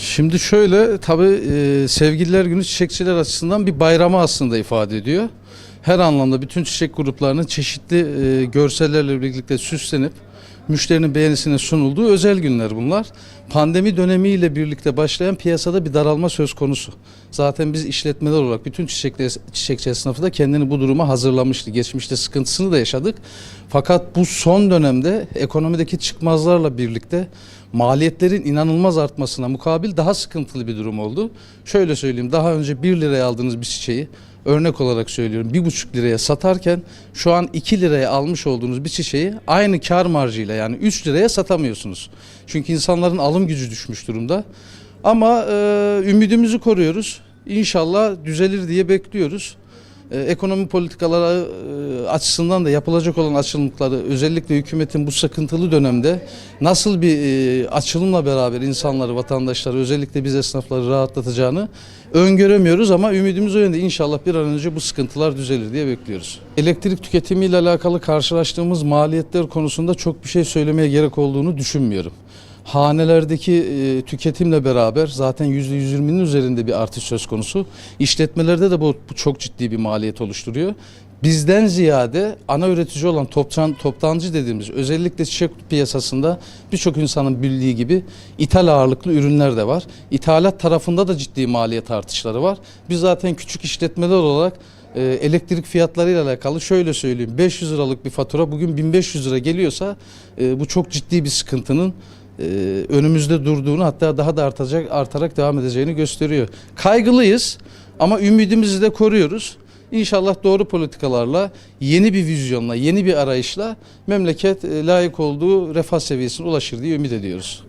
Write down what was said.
Şimdi şöyle tabii e, sevgililer günü çiçekçiler açısından bir bayramı aslında ifade ediyor. Her anlamda bütün çiçek gruplarının çeşitli e, görsellerle birlikte süslenip müşterinin beğenisine sunulduğu özel günler bunlar. Pandemi dönemiyle birlikte başlayan piyasada bir daralma söz konusu. Zaten biz işletmeler olarak bütün çiçekli, çiçekçi esnafı da kendini bu duruma hazırlamıştı. Geçmişte sıkıntısını da yaşadık. Fakat bu son dönemde ekonomideki çıkmazlarla birlikte maliyetlerin inanılmaz artmasına mukabil daha sıkıntılı bir durum oldu. Şöyle söyleyeyim daha önce 1 liraya aldığınız bir çiçeği örnek olarak söylüyorum 1,5 liraya satarken şu an 2 liraya almış olduğunuz bir çiçeği aynı kar marjıyla yani 3 liraya satamıyorsunuz. Çünkü insanların alım gücü düşmüş durumda. Ama e, ümidimizi koruyoruz. İnşallah düzelir diye bekliyoruz. E, ekonomi politikaları e, açısından da yapılacak olan açılımları özellikle hükümetin bu sıkıntılı dönemde nasıl bir e, açılımla beraber insanları, vatandaşları özellikle biz esnafları rahatlatacağını öngöremiyoruz ama ümidimiz o yönde inşallah bir an önce bu sıkıntılar düzelir diye bekliyoruz. Elektrik tüketimiyle alakalı karşılaştığımız maliyetler konusunda çok bir şey söylemeye gerek olduğunu düşünmüyorum. Hanelerdeki e, tüketimle beraber zaten %120'nin üzerinde bir artış söz konusu. İşletmelerde de bu, bu çok ciddi bir maliyet oluşturuyor. Bizden ziyade ana üretici olan toptan, toptancı dediğimiz özellikle çiçek piyasasında birçok insanın bildiği gibi ithal ağırlıklı ürünler de var. İthalat tarafında da ciddi maliyet artışları var. Biz zaten küçük işletmeler olarak e, elektrik fiyatlarıyla alakalı şöyle söyleyeyim 500 liralık bir fatura bugün 1500 lira geliyorsa e, bu çok ciddi bir sıkıntının önümüzde durduğunu hatta daha da artacak artarak devam edeceğini gösteriyor. Kaygılıyız ama ümidimizi de koruyoruz. İnşallah doğru politikalarla, yeni bir vizyonla, yeni bir arayışla memleket e, layık olduğu refah seviyesine ulaşır diye ümit ediyoruz.